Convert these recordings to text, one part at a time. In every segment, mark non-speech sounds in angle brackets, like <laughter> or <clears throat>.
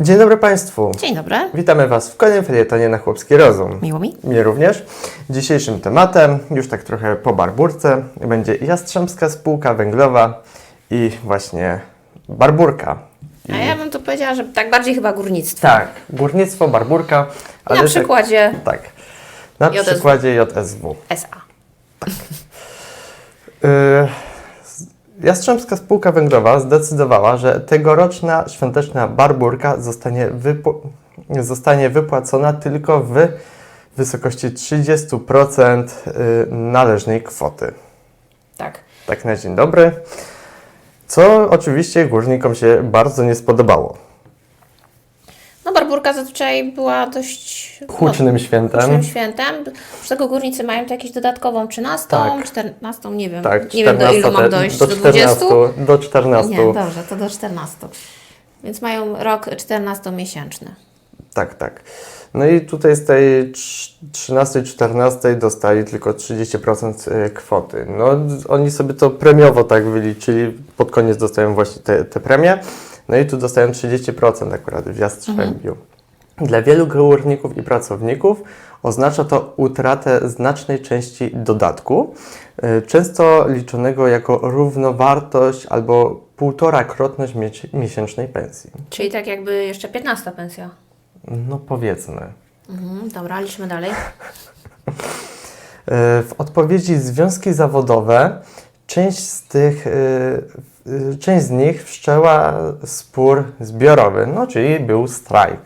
Dzień dobry Państwu. Dzień dobry, Witamy Was w kolejnym felietonie na Chłopski Rozum. miło mi. Mnie również. Dzisiejszym tematem, już tak trochę po barburce, będzie Jastrzębska Spółka Węglowa i właśnie barburka. I... A ja bym tu powiedziała, że tak bardziej chyba górnictwo. Tak, górnictwo, barburka. Na przykładzie Tak, tak. Na JSW. przykładzie JSW. SA. Y, Jastrzębska Spółka Węglowa zdecydowała, że tegoroczna świąteczna barburka zostanie, wypo- zostanie wypłacona tylko w wysokości 30% y, należnej kwoty. Tak. Tak na dzień dobry. Co oczywiście górnikom się bardzo nie spodobało. No barburka zazwyczaj była dość Hucznym świętem. hucznym świętem. Z tego górnicy mają tu jakąś dodatkową 13, Tak. 14, nie wiem. Tak, nie wiem do ilu mam dojść, do do 20? 14. Do 14. Nie, dobrze, to do 14. Więc mają rok 14-miesięczny. Tak, tak. No i tutaj z tej 13-14 dostali tylko 30% y, kwoty. No oni sobie to premiowo tak wyliczyli, pod koniec dostają właśnie te, te premie. No i tu dostają 30% akurat w Jastrzębiu. Dla wielu górników i pracowników oznacza to utratę znacznej części dodatku, y, często liczonego jako równowartość albo półtorakrotność miesięcznej pensji. Czyli tak jakby jeszcze 15 pensja. No powiedzmy. Mhm, dobra, liczmy dalej. E, <laughs> W odpowiedzi związki zawodowe część z tych, e, część z nich wszczęła spór zbiorowy, no czyli był strajk.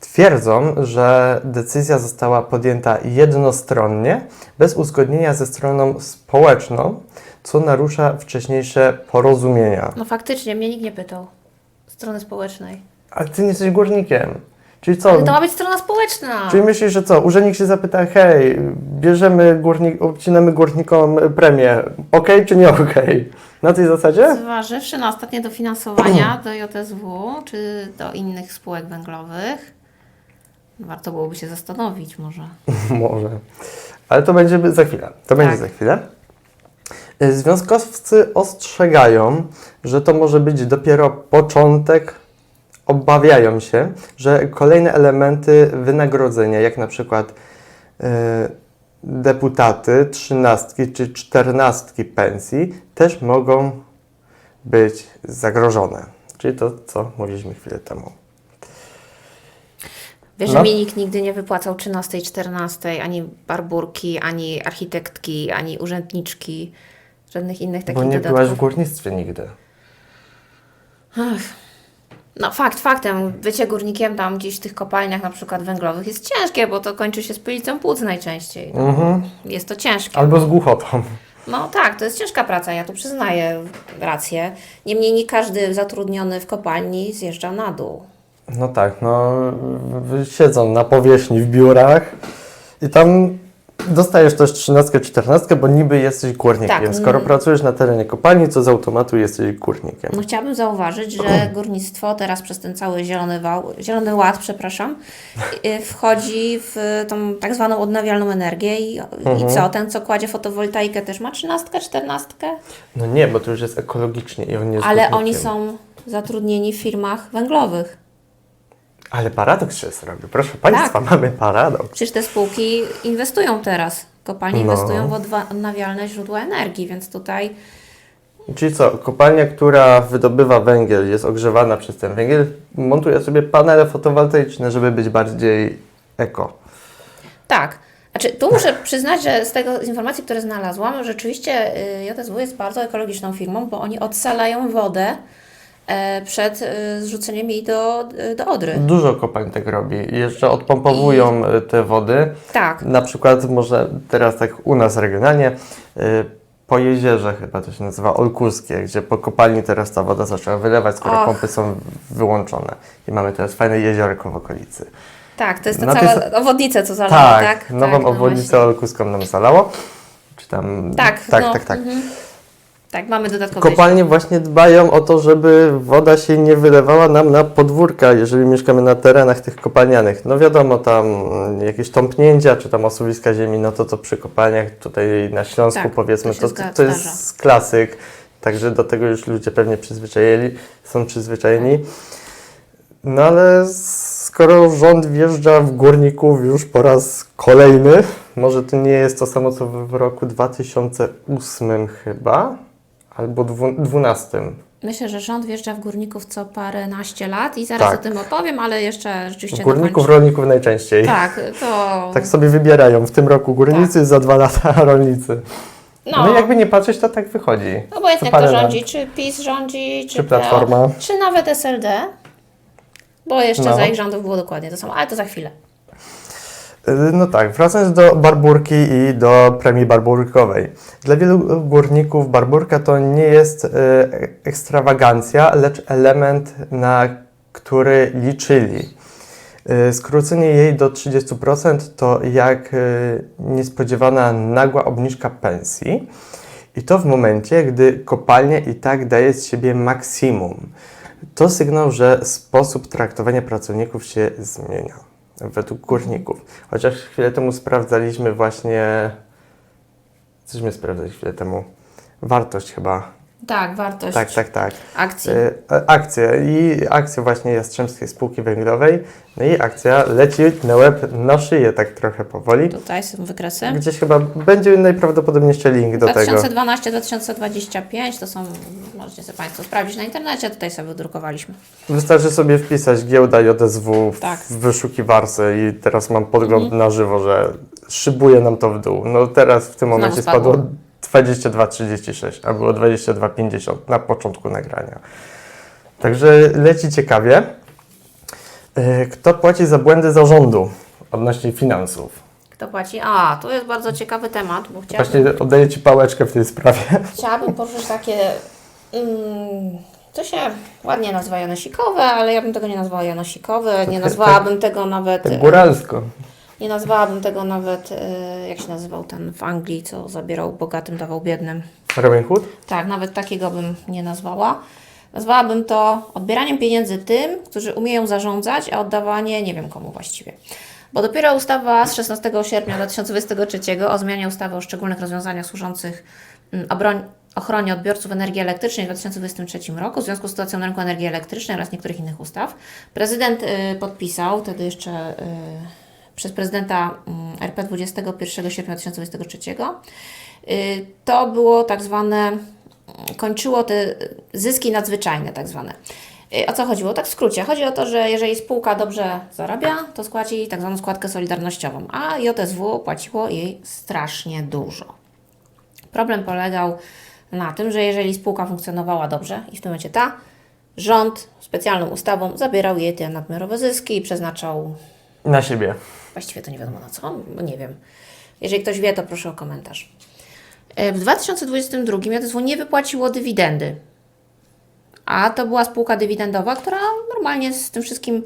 Twierdzą, że decyzja została podjęta jednostronnie, bez uzgodnienia ze stroną społeczną, co narusza wcześniejsze porozumienia. No faktycznie, mnie nikt nie pytał. Strony społecznej. Ale ty nie jesteś górnikiem. Czyli co? Ale to ma być strona społeczna. Czyli myślisz, że co? Urzędnik się zapyta, hej, bierzemy górnik, obcinamy górnikom premię, ok czy nie ok? Na tej zasadzie? Zważywszy na ostatnie dofinansowania <clears throat> do JSW czy do innych spółek węglowych, warto byłoby się zastanowić może. <laughs> Może. Ale to będzie za chwilę. To będzie Tak. za chwilę. Y, Związkowcy ostrzegają, że to może być dopiero początek. Obawiają się, że kolejne elementy wynagrodzenia, jak na przykład y, deputaty, trzynastki czy czternastki pensji, też mogą być zagrożone. Czyli to, co mówiliśmy chwilę temu. Wiesz, No. że mi nikt nigdy nie wypłacał 13, 14, ani barburki, ani architektki, ani urzędniczki, żadnych innych takich Bo nie dodatków. byłaś w górnictwie nigdy. Ach. No fakt faktem, bycie górnikiem tam gdzieś w tych kopalniach na przykład węglowych jest ciężkie, bo to kończy się z pylicą płuc najczęściej. No, Mhm. Jest to ciężkie. Albo z głuchotą. No tak, to jest ciężka praca, ja tu przyznaję rację. Niemniej nie każdy zatrudniony w kopalni zjeżdża na dół. No tak, no w- siedzą na powierzchni w biurach i tam dostajesz też 13, 14, bo niby jesteś górnikiem. Tak, Skoro pracujesz na terenie kopalni, to z automatu jesteś górnikiem. No chciałabym zauważyć, że <clears throat> górnictwo teraz przez ten cały zielony wał, zielony ład, przepraszam, y, wchodzi w tą tak zwaną odnawialną energię i, Mhm. i co, ten co kładzie fotowoltaikę też ma trzynastkę, czternastkę, No nie, bo to już jest ekologicznie i on nie jest ale górnikiem. oni są zatrudnieni w firmach węglowych. Ale paradoks się zrobi. Proszę Państwa, Tak. mamy paradoks. Przecież te spółki inwestują teraz, kopalnie No. inwestują w odnawialne źródła energii, więc tutaj Czyli co, kopalnia, która wydobywa węgiel, jest ogrzewana przez ten węgiel, montuje sobie panele fotowoltaiczne, żeby być bardziej eko. Tak. Znaczy, tu muszę <laughs> przyznać, że z tego z informacji, które znalazłam, rzeczywiście y, JSW jest bardzo ekologiczną firmą, bo oni odsalają wodę przed y, zrzuceniem jej do, y, do Odry. Dużo kopalń tak robi. I jeszcze odpompowują e, te wody. Tak. Na przykład może teraz tak u nas regionalnie po jeziorze chyba to się nazywa Olkuskie, gdzie po kopalni teraz ta woda zaczęła wylewać, skoro Och. pompy są wyłączone. I mamy teraz fajne jeziorko w okolicy. Tak, to jest ta cała obwodnica, co zalała, tak, tak? nową tak, no obwodnicę właśnie. Olkuską nam zalało. Czy tam... Tak, tak, no, tak. tak. mhm. Tak, mamy dodatkowe. Kopalnie właśnie dbają o to, żeby woda się nie wylewała nam na podwórka, jeżeli mieszkamy na terenach tych kopalnianych. No wiadomo, tam mm, jakieś tąpnięcia, czy tam osuwiska ziemi, no to co przy kopalniach tutaj na Śląsku Tak, powiedzmy, to to, to, jest klasyk. Także do tego już ludzie pewnie przyzwyczajeni, są przyzwyczajeni. No ale skoro rząd wjeżdża w górników już po raz kolejny, może to nie jest to samo co w roku 2008 chyba, albo dwu- 2012. Myślę, że rząd wjeżdża w górników co paręnaście lat i zaraz Tak. o tym opowiem, ale jeszcze rzeczywiście Górników, rolników najczęściej. Tak, to... Tak sobie wybierają. W tym roku górnicy, za dwa lata <laughs> rolnicy. No, no, i jakby nie patrzeć, to tak wychodzi. obojętnie Co kto parę lat. rządzi, czy PiS rządzi, czy, Czy PO, Platforma. czy nawet SLD, bo jeszcze No. za ich rządów było dokładnie to samo, ale to za chwilę. Y, No tak, wracając do barburki i do premii barburkowej. Dla wielu górników barburka to nie jest y, ekstrawagancja, lecz element, na który liczyli. Y, Skrócenie jej do 30% to jak niespodziewana nagła obniżka pensji i to w momencie, gdy kopalnia i tak daje z siebie maksimum. To sygnał, że sposób traktowania pracowników się zmienia według górników. Chociaż chwilę temu sprawdzaliśmy właśnie. Cośmy sprawdzali chwilę temu? Wartość chyba. Tak, wartość Tak, tak, tak. akcji. A- Akcje i akcje właśnie Jastrzębskiej Spółki Węglowej. No i akcja leci na łeb, na szyję tak trochę powoli. Tutaj są wykresy. Gdzieś chyba będzie najprawdopodobniej jeszcze link do tego. 2012-2025 to są, możecie sobie Państwo sprawdzić na internecie, tutaj sobie wydrukowaliśmy. Wystarczy sobie wpisać giełda JSW w Tak. wyszukiwarce i teraz mam podgląd Mhm. na żywo, że szybuje nam to w dół. No teraz w tym momencie spadło. spadło 22,36, a było 22,50 na początku nagrania. Także leci ciekawie. E, Kto płaci za błędy zarządu odnośnie finansów? Kto płaci? A, to jest bardzo ciekawy temat, bo chciałabym, Właśnie oddaję Ci pałeczkę w tej sprawie. chciałabym poruszyć takie, mm, to się ładnie nazywa janosikowe, ale ja bym tego nie nazwała janosikowe, nie nazwałabym tego nawet, Tak góralsko. Nie nazwałabym tego nawet, e, jak się nazywał ten w Anglii, co zabierał bogatym, dawał biednym. Robin Hood? Tak, nawet takiego bym nie nazwała. Nazwałabym to odbieraniem pieniędzy tym, którzy umieją zarządzać, a oddawanie nie wiem komu właściwie. Bo dopiero ustawa z 16 sierpnia 2023 o zmianie ustawy o szczególnych rozwiązaniach służących mm, obroń, ochronie odbiorców energii elektrycznej w 2023 roku w związku z sytuacją na rynku energii elektrycznej oraz niektórych innych ustaw. Prezydent y, podpisał, wtedy jeszcze y, przez prezydenta mm, RP 21 sierpnia 2023. Y, To było tak zwane, kończyło te zyski nadzwyczajne tak zwane. Y, O co chodziło? Tak w skrócie. Chodzi o to, że jeżeli spółka dobrze zarabia, to spłaci tak zwaną składkę solidarnościową, a JSW płaciło jej strasznie dużo. Problem polegał na tym, że jeżeli spółka funkcjonowała dobrze i w tym momencie ta, rząd specjalną ustawą zabierał jej te nadmiarowe zyski i przeznaczał Na siebie. Właściwie to nie wiadomo na co, bo nie wiem. Jeżeli ktoś wie, to proszę o komentarz. E, W 2022 JSW nie wypłaciło dywidendy. A to była spółka dywidendowa, która normalnie z tym wszystkim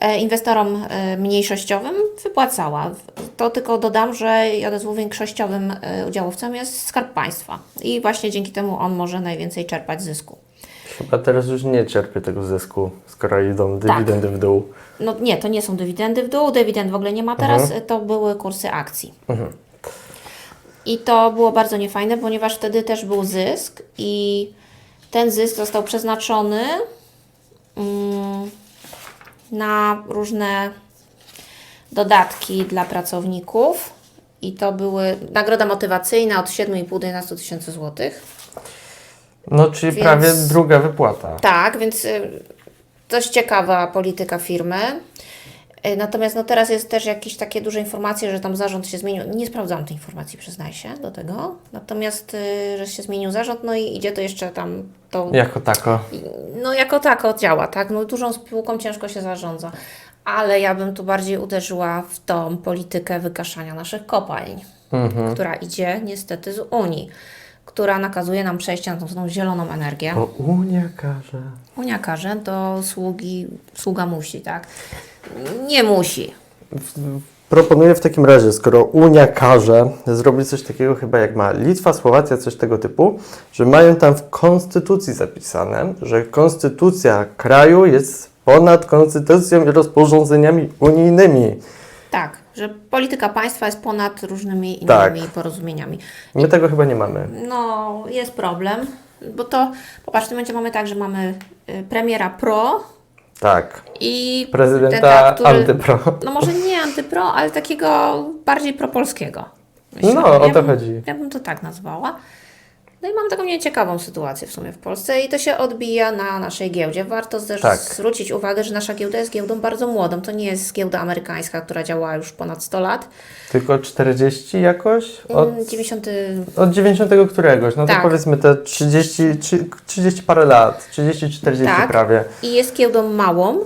e, inwestorom e, mniejszościowym wypłacała. To tylko dodam, że JSW większościowym udziałowcem jest Skarb Państwa. I właśnie dzięki temu on może najwięcej czerpać zysku. Chyba teraz już nie czerpię tego zysku, skoro idą Tak. dywidendy w dół. No nie, to nie są dywidendy w dół, dywidend w ogóle nie ma teraz, to były kursy akcji. I to było bardzo niefajne, ponieważ wtedy też był zysk i ten zysk został przeznaczony mm, na różne dodatki dla pracowników i to były nagroda motywacyjna od 7,5 do 11 tysięcy złotych. No, czyli Więc- prawie druga wypłata. Tak, więc y, dość ciekawa polityka firmy. Y, Natomiast no teraz jest też jakieś takie duże informacje, że tam zarząd się zmienił. Nie sprawdzałam tej informacji, przyznaję się do tego. Natomiast, y, że się zmienił zarząd, no i idzie to jeszcze tam, to, Jako tako. no jako tako działa, tak? No dużą spółką ciężko się zarządza. Ale ja bym tu bardziej uderzyła w tą politykę wygaszania naszych kopalń, która idzie niestety z Unii, która nakazuje nam przejście na tą, tą zieloną energię. Unia każe. Unia każe, to sługi, sługa musi, tak? Nie musi. Proponuję w takim razie, skoro Unia każe zrobić coś takiego chyba jak ma Litwa, Słowacja, coś tego typu, że mają tam w konstytucji zapisane, że konstytucja kraju jest ponad konstytucją i rozporządzeniami unijnymi. Tak, że polityka państwa jest ponad różnymi innymi Tak. porozumieniami. My tego chyba nie mamy. No, jest problem, bo to, popatrz, w tym momencie mamy tak, że mamy y, premiera pro Tak. I Prezydenta ten, który, antypro. No może nie antypro, ale takiego bardziej propolskiego. No, o ja to bym, chodzi. Ja bym to tak nazwała. No i mam taką nieciekawą sytuację w sumie w Polsce i to się odbija na naszej giełdzie. Warto też Tak. zwrócić uwagę, że nasza giełda jest giełdą bardzo młodą. To nie jest giełda amerykańska, która działa już ponad 100 lat. Tylko 40 jakoś? Od, Mm, 90. od 90 któregoś, no to Tak. powiedzmy te 30, trzy- 30 parę lat, 30-40 Tak. prawie. I jest giełdą małą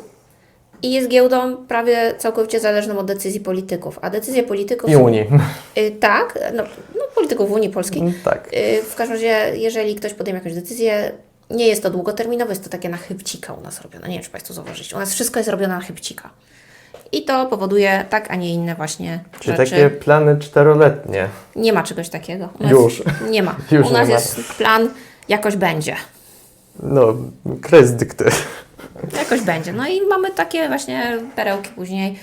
i jest giełdą prawie całkowicie zależną od decyzji polityków. A decyzje polityków I są- Unii. Y, tak, no, no polityków Unii Polskiej. tak. Y, W każdym razie, jeżeli ktoś podejmie jakąś decyzję, nie jest to długoterminowe, jest to takie na chybcika u nas robione. Nie wiem, czy Państwo zauważyliście. U nas wszystko jest robione na chybcika. I to powoduje tak, a nie inne właśnie Czyli rzeczy. takie plany czteroletnie. Nie ma czegoś takiego. Już. <laughs> Nie ma. <laughs> Już u nas nie ma. jest plan, jakoś będzie. No, kres dykty. Jakoś będzie. No i mamy takie właśnie perełki później,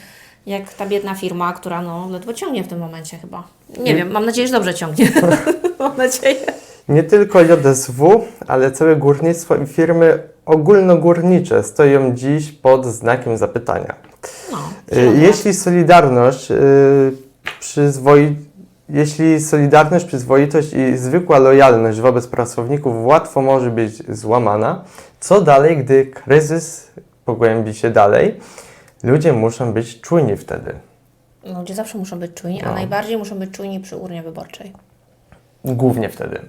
jak ta biedna firma, która no ledwo ciągnie w tym momencie chyba. Nie wiem, mam nadzieję, że dobrze ciągnie. <laughs> mam nadzieję. Nie tylko JSW, ale całe górnictwo i firmy ogólnogórnicze stoją dziś pod znakiem zapytania. No, Y, Jeśli Solidarność, y, przyzwoi... Jeśli Solidarność, przyzwoitość i zwykła lojalność wobec pracowników łatwo może być złamana, co dalej, gdy kryzys pogłębi się dalej? Ludzie muszą być czujni wtedy. Ludzie zawsze muszą być czujni, a No. najbardziej muszą być czujni przy urnie wyborczej. Głównie wtedy.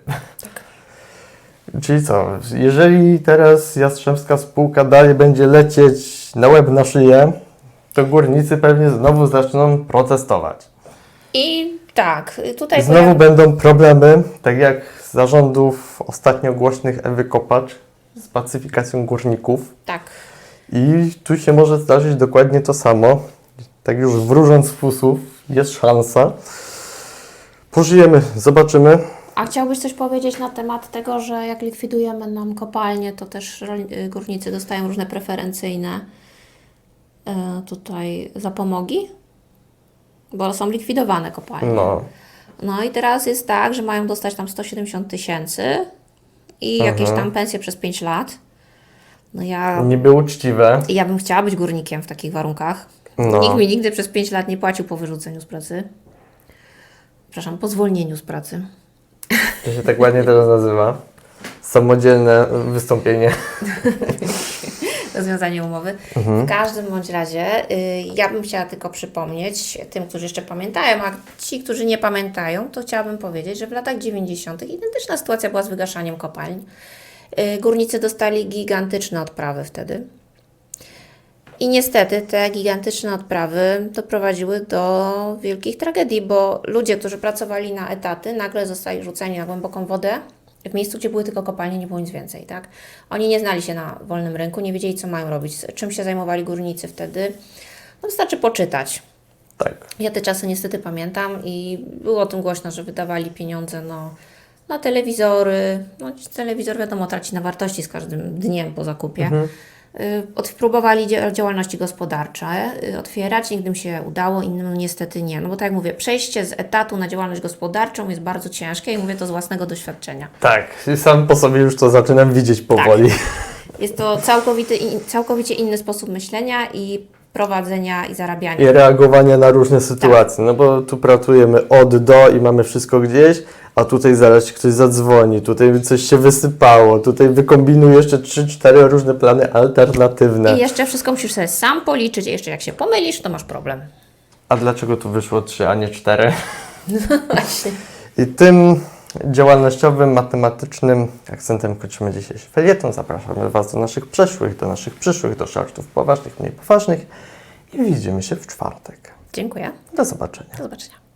Czyli co, jeżeli teraz Jastrzębska spółka dalej będzie lecieć na łeb na szyję, to górnicy pewnie znowu zaczną protestować. I tak, tutaj znowu pojawi- będą problemy, tak jak z zarządów ostatnio głośnych Ewy Kopacz z pacyfikacją górników. tak. I tu się może zdarzyć dokładnie to samo. Tak już wróżąc fusów, jest szansa. Pożyjemy, zobaczymy. A chciałbyś coś powiedzieć na temat tego, że jak likwidujemy nam kopalnie, to też y, górnicy dostają różne preferencyjne e, tutaj zapomogi? Bo są likwidowane kopalnie. No, No i teraz jest tak, że mają dostać tam 170 tysięcy i Mhm. jakieś tam pensje przez 5 lat. No ja, niby uczciwe. ja bym chciała być górnikiem w takich warunkach. No. Nikt mi nigdy przez 5 lat nie płacił po wyrzuceniu z pracy. Przepraszam, po zwolnieniu z pracy. To się tak ładnie teraz nazywa. Samodzielne wystąpienie. <laughs> rozwiązanie umowy. Mhm. W każdym bądź razie y, ja bym chciała tylko przypomnieć tym, którzy jeszcze pamiętają, a ci, którzy nie pamiętają, to chciałabym powiedzieć, że w latach 90. identyczna sytuacja była z wygaszaniem kopalń. Y, Górnicy dostali gigantyczne odprawy wtedy. I niestety te gigantyczne odprawy doprowadziły do wielkich tragedii, bo ludzie, którzy pracowali na etaty, nagle zostali rzuceni na głęboką wodę w miejscu, gdzie były tylko kopalnie, nie było nic więcej, tak? Oni nie znali się na wolnym rynku, nie wiedzieli, co mają robić, czym się zajmowali górnicy wtedy. No wystarczy poczytać. Tak. Ja te czasy niestety pamiętam i było o tym głośno, że wydawali pieniądze no, na telewizory. No, telewizor wiadomo traci na wartości z każdym dniem po zakupie. Y, Od, próbowali dzia- działalności gospodarcze y, otwierać, nigdy im się udało, innym niestety nie. No bo tak jak mówię, przejście z etatu na działalność gospodarczą jest bardzo ciężkie i mówię to z własnego doświadczenia. Tak, sam po sobie już to zaczynam widzieć powoli. Jest to całkowity, całkowicie inny sposób myślenia i prowadzenia i zarabiania. I reagowania na różne sytuacje. No bo tu pracujemy od do i mamy wszystko gdzieś, a tutaj zaraz ktoś zadzwoni, tutaj coś się wysypało, tutaj wykombinuj jeszcze 3-4 różne plany alternatywne. I jeszcze wszystko musisz sobie sam policzyć, i jeszcze jak się pomylisz, to masz problem. A dlaczego tu wyszło 3, a nie 4? <laughs> Właśnie. I tym działalnościowym, matematycznym akcentem kończymy dzisiejszy felieton. Zapraszamy Was do naszych przeszłych, do naszych przyszłych, do żartów poważnych, mniej poważnych i widzimy się w czwartek. Dziękuję. Do zobaczenia. Do zobaczenia.